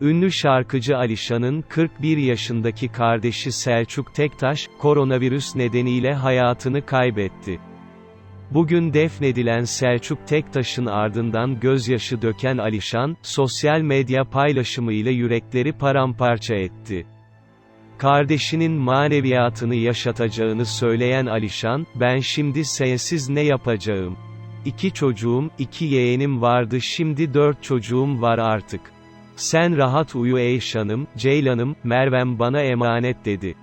Ünlü şarkıcı Alişan'ın 41 yaşındaki kardeşi Selçuk Tektaş, koronavirüs nedeniyle hayatını kaybetti. Bugün defnedilen Selçuk Tektaş'ın ardından gözyaşı döken Alişan, sosyal medya paylaşımıyla yürekleri paramparça etti. Kardeşinin maneviyatını yaşatacağını söyleyen Alişan, ben şimdi sensiz ne yapacağım? İki çocuğum, iki yeğenim vardı şimdi dört çocuğum var artık. Sen rahat uyu ey şanım, Ceylanım, Mervem bana emanet dedi.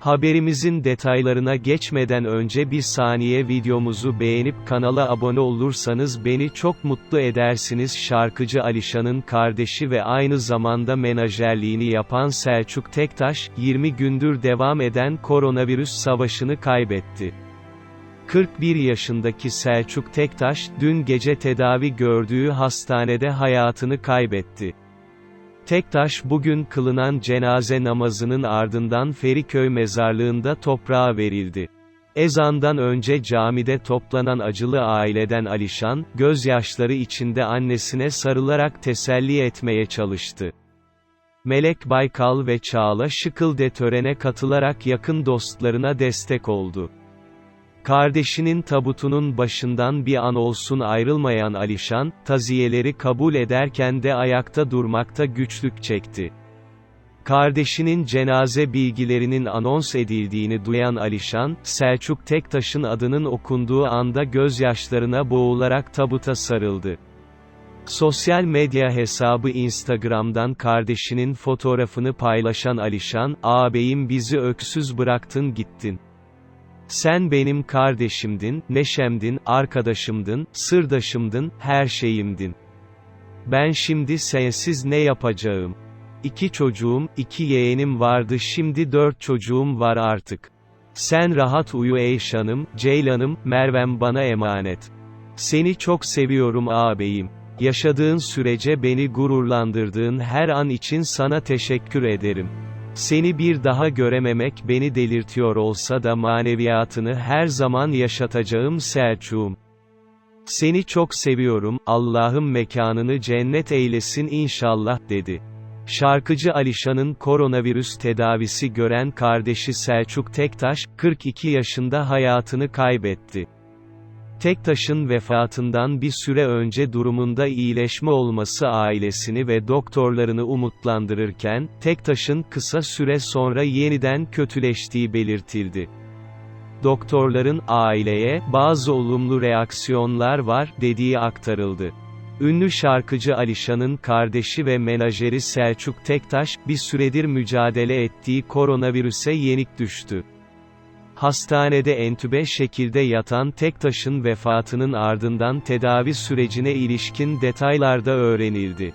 Haberimizin detaylarına geçmeden önce bir saniye videomuzu beğenip kanala abone olursanız beni çok mutlu edersiniz. Şarkıcı Alişan'ın kardeşi ve aynı zamanda menajerliğini yapan Selçuk Tektaş, 20 gündür devam eden koronavirüs savaşını kaybetti. 41 yaşındaki Selçuk Tektaş, dün gece tedavi gördüğü hastanede hayatını kaybetti. Tektaş bugün kılınan cenaze namazının ardından Feriköy mezarlığında toprağa verildi. Ezandan önce camide toplanan acılı aileden Alişan, gözyaşları içinde annesine sarılarak teselli etmeye çalıştı. Melek Baykal ve Çağla Şıkıl de törene katılarak yakın dostlarına destek oldu. Kardeşinin tabutunun başından bir an olsun ayrılmayan Alişan, taziyeleri kabul ederken de ayakta durmakta güçlük çekti. Kardeşinin cenaze bilgilerinin anons edildiğini duyan Alişan, Selçuk Tektaş'ın adının okunduğu anda gözyaşlarına boğularak tabuta sarıldı. Sosyal medya hesabı Instagram'dan kardeşinin fotoğrafını paylaşan Alişan, ağabeyim bizi öksüz bıraktın gittin. Sen benim kardeşimdin, neşemdin, arkadaşımdın, sırdaşımdın, her şeyimdin. Ben şimdi sensiz ne yapacağım? İki çocuğum, iki yeğenim vardı şimdi dört çocuğum var artık. Sen rahat uyu ey şanım, Ceylanım, Mervem bana emanet. Seni çok seviyorum ağabeyim. Yaşadığın sürece beni gururlandırdığın her an için sana teşekkür ederim. Seni bir daha görememek beni delirtiyor olsa da maneviyatını her zaman yaşatacağım Selçuk'um. Seni çok seviyorum, Allah'ım mekanını cennet eylesin inşallah dedi. Şarkıcı Alişan'ın koronavirüs tedavisi gören kardeşi Selçuk Tektaş, 42 yaşında hayatını kaybetti. Tektaş'ın vefatından bir süre önce durumunda iyileşme olması ailesini ve doktorlarını umutlandırırken, Tektaş'ın kısa süre sonra yeniden kötüleştiği belirtildi. Doktorların, aileye, bazı olumlu reaksiyonlar var, dediği aktarıldı. Ünlü şarkıcı Alişan'ın kardeşi ve menajeri Selçuk Tektaş, bir süredir mücadele ettiği koronavirüse yenik düştü. Hastanede entübe şekilde yatan Tektaş'ın vefatının ardından tedavi sürecine ilişkin detaylarda öğrenildi.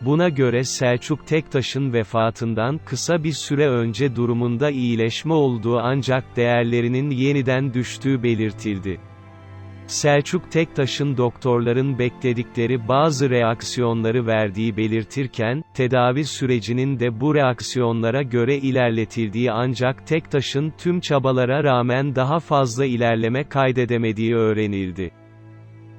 Buna göre Selçuk Tektaş'ın vefatından kısa bir süre önce durumunda iyileşme olduğu ancak değerlerinin yeniden düştüğü belirtildi. Selçuk Tektaş'ın doktorların bekledikleri bazı reaksiyonları verdiği belirtirken, tedavi sürecinin de bu reaksiyonlara göre ilerletildiği ancak Tektaş'ın tüm çabalara rağmen daha fazla ilerleme kaydedemediği öğrenildi.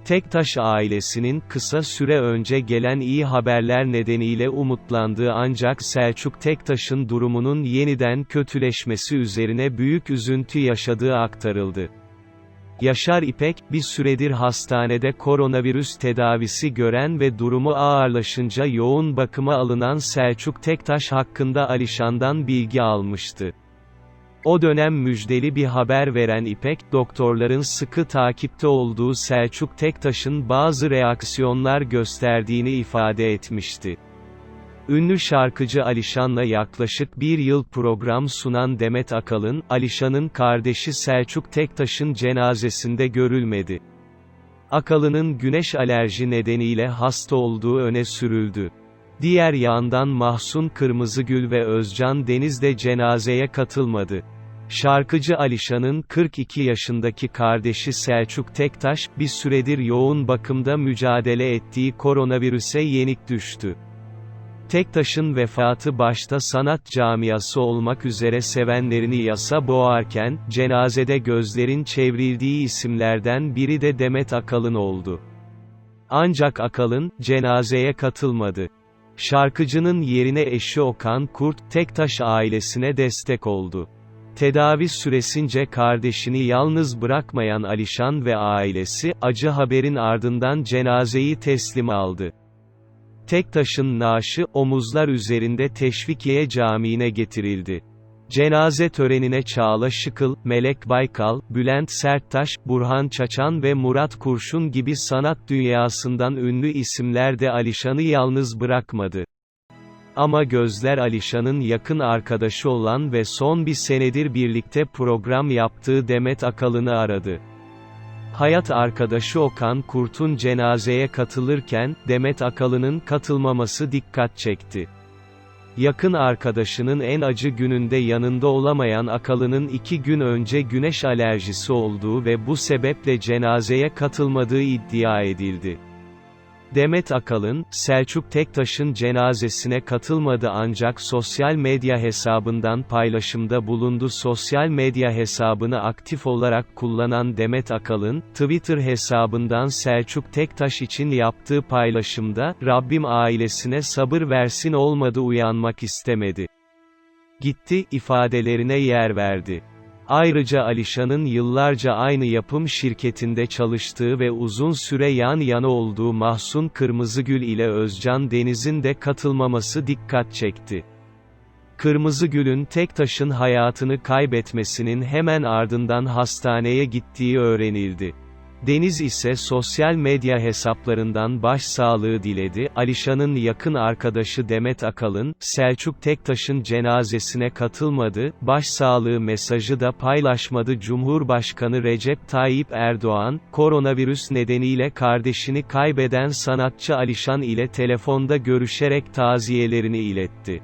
Tektaş ailesinin kısa süre önce gelen iyi haberler nedeniyle umutlandığı ancak Selçuk Tektaş'ın durumunun yeniden kötüleşmesi üzerine büyük üzüntü yaşadığı aktarıldı. Yaşar İpek, bir süredir hastanede koronavirüs tedavisi gören ve durumu ağırlaşınca yoğun bakıma alınan Selçuk Tektaş hakkında Alişan'dan bilgi almıştı. O dönem müjdeli bir haber veren İpek, doktorların sıkı takipte olduğu Selçuk Tektaş'ın bazı reaksiyonlar gösterdiğini ifade etmişti. Ünlü şarkıcı Alişan'la yaklaşık bir yıl program sunan Demet Akalın, Alişan'ın kardeşi Selçuk Tektaş'ın cenazesinde görülmedi. Akalın'ın güneş alerji nedeniyle hasta olduğu öne sürüldü. Diğer yandan Mahsun Kırmızıgül ve Özcan Deniz de cenazeye katılmadı. Şarkıcı Alişan'ın 42 yaşındaki kardeşi Selçuk Tektaş, bir süredir yoğun bakımda mücadele ettiği koronavirüse yenik düştü. Tektaş'ın vefatı başta sanat camiası olmak üzere sevenlerini yasa boğarken, cenazede gözlerin çevrildiği isimlerden biri de Demet Akalın oldu. Ancak Akalın, cenazeye katılmadı. Şarkıcının yerine eşi Okan Kurt, Tektaş ailesine destek oldu. Tedavi süresince kardeşini yalnız bırakmayan Alişan ve ailesi, acı haberin ardından cenazeyi teslim aldı. Tektaş'ın naaşı, omuzlar üzerinde Teşvikiye Camii'ne getirildi. Cenaze törenine Çağla Şıkıl, Melek Baykal, Bülent Serttaş, Burhan Çaçan ve Murat Kurşun gibi sanat dünyasından ünlü isimler de Alişan'ı yalnız bırakmadı. Ama gözler Alişan'ın yakın arkadaşı olan ve son bir senedir birlikte program yaptığı Demet Akalın'ı aradı. Hayat arkadaşı Okan Kurt'un cenazeye katılırken, Demet Akalın'ın katılmaması dikkat çekti. Yakın arkadaşının en acı gününde yanında olamayan Akalı'nın iki gün önce güneş alerjisi olduğu ve bu sebeple cenazeye katılmadığı iddia edildi. Demet Akalın, Selçuk Tektaş'ın cenazesine katılmadı ancak sosyal medya hesabından paylaşımda bulundu. Sosyal medya hesabını aktif olarak kullanan Demet Akalın, Twitter hesabından Selçuk Tektaş için yaptığı paylaşımda, Rabbim ailesine sabır versin olmadı uyanmak istemedi. Gitti, ifadelerine yer verdi. Ayrıca Alişan'ın yıllarca aynı yapım şirketinde çalıştığı ve uzun süre yan yana olduğu Mahsun Kırmızıgül ile Özcan Deniz'in de katılmaması dikkat çekti. Kırmızıgül'ün Tektaş'ın hayatını kaybetmesinin hemen ardından hastaneye gittiği öğrenildi. Deniz ise sosyal medya hesaplarından başsağlığı diledi. Alişan'ın yakın arkadaşı Demet Akalın, Selçuk Tektaş'ın cenazesine katılmadı, başsağlığı mesajı da paylaşmadı. Cumhurbaşkanı Recep Tayyip Erdoğan, koronavirüs nedeniyle kardeşini kaybeden sanatçı Alişan ile telefonda görüşerek taziyelerini iletti.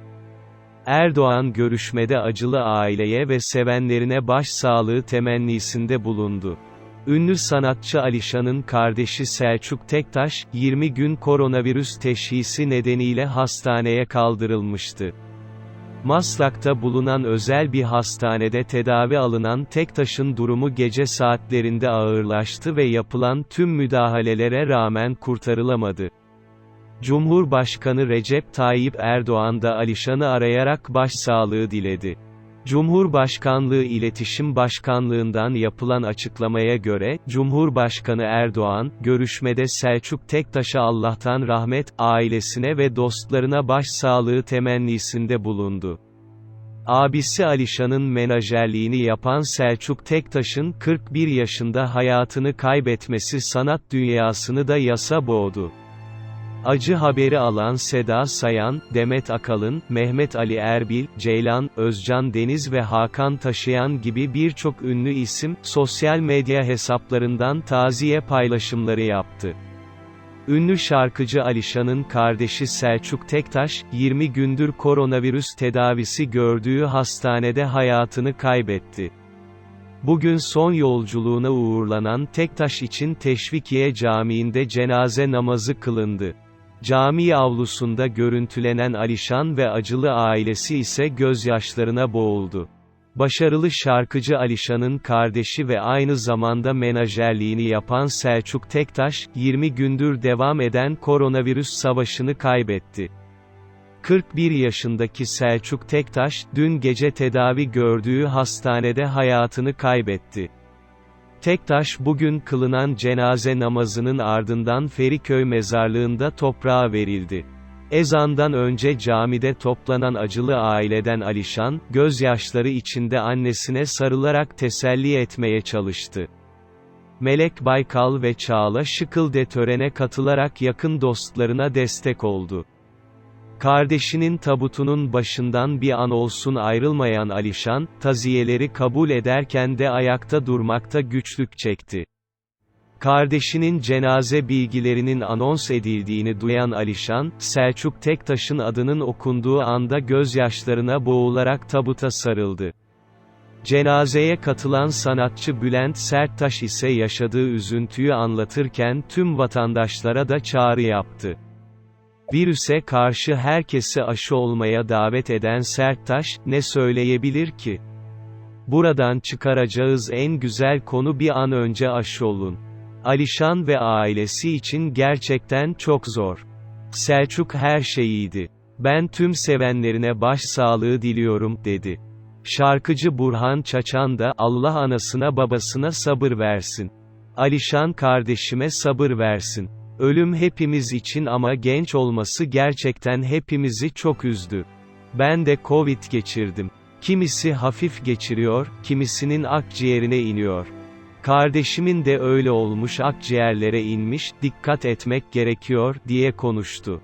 Erdoğan görüşmede acılı aileye ve sevenlerine başsağlığı temennisinde bulundu. Ünlü sanatçı Alişan'ın kardeşi Selçuk Tektaş, 20 gün koronavirüs teşhisi nedeniyle hastaneye kaldırılmıştı. Maslak'ta bulunan özel bir hastanede tedavi alınan Tektaş'ın durumu gece saatlerinde ağırlaştı ve yapılan tüm müdahalelere rağmen kurtarılamadı. Cumhurbaşkanı Recep Tayyip Erdoğan da Alişan'ı arayarak başsağlığı diledi. Cumhurbaşkanlığı İletişim Başkanlığından yapılan açıklamaya göre, Cumhurbaşkanı Erdoğan, görüşmede Selçuk Tektaş'a Allah'tan rahmet, ailesine ve dostlarına başsağlığı temennisinde bulundu. Abisi Alişan'ın menajerliğini yapan Selçuk Tektaş'ın 41 yaşında hayatını kaybetmesi sanat dünyasını da yasa boğdu. Acı haberi alan Seda Sayan, Demet Akalın, Mehmet Ali Erbil, Ceylan, Özcan Deniz ve Hakan Taşıyan gibi birçok ünlü isim, sosyal medya hesaplarından taziye paylaşımları yaptı. Ünlü şarkıcı Alişan'ın kardeşi Selçuk Tektaş, 20 gündür koronavirüs tedavisi gördüğü hastanede hayatını kaybetti. Bugün son yolculuğuna uğurlanan Tektaş için Teşvikiye Camii'nde cenaze namazı kılındı. Cami avlusunda görüntülenen Alişan ve acılı ailesi ise gözyaşlarına boğuldu. Başarılı şarkıcı Alişan'ın kardeşi ve aynı zamanda menajerliğini yapan Selçuk Tektaş, 20 gündür devam eden koronavirüs savaşını kaybetti. 41 yaşındaki Selçuk Tektaş, dün gece tedavi gördüğü hastanede hayatını kaybetti. Tektaş bugün kılınan cenaze namazının ardından Feriköy mezarlığında toprağa verildi. Ezandan önce camide toplanan acılı aileden Alişan, gözyaşları içinde annesine sarılarak teselli etmeye çalıştı. Melek Baykal ve Çağla Şıkıl de törene katılarak yakın dostlarına destek oldu. Kardeşinin tabutunun başından bir an olsun ayrılmayan Alişan, taziyeleri kabul ederken de ayakta durmakta güçlük çekti. Kardeşinin cenaze bilgilerinin anons edildiğini duyan Alişan, Selçuk Tektaş'ın adının okunduğu anda gözyaşlarına boğularak tabuta sarıldı. Cenazeye katılan sanatçı Bülent Serttaş ise yaşadığı üzüntüyü anlatırken tüm vatandaşlara da çağrı yaptı. Virüse karşı herkesi aşı olmaya davet eden Serttaş, ne söyleyebilir ki? Buradan çıkaracağız en güzel konu bir an önce aşı olun. Alişan ve ailesi için gerçekten çok zor. Selçuk her şeyiydi. Ben tüm sevenlerine başsağlığı diliyorum, dedi. Şarkıcı Burhan Çaçan da, Allah anasına babasına sabır versin. Alişan kardeşime sabır versin. Ölüm hepimiz için ama genç olması gerçekten hepimizi çok üzdü. Ben de Covid geçirdim. Kimisi hafif geçiriyor, kimisinin akciğerine iniyor. Kardeşimin de öyle olmuş akciğerlere inmiş, dikkat etmek gerekiyor, diye konuştu.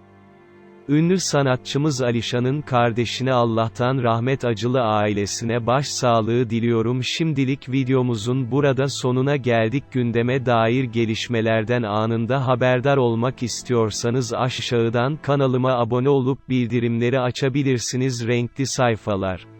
Ünlü sanatçımız Alişan'ın kardeşine Allah'tan rahmet acılı ailesine başsağlığı diliyorum. Şimdilik videomuzun burada sonuna geldik. Gündeme dair gelişmelerden anında haberdar olmak istiyorsanız aşağıdan kanalıma abone olup bildirimleri açabilirsiniz. Renkli sayfalar.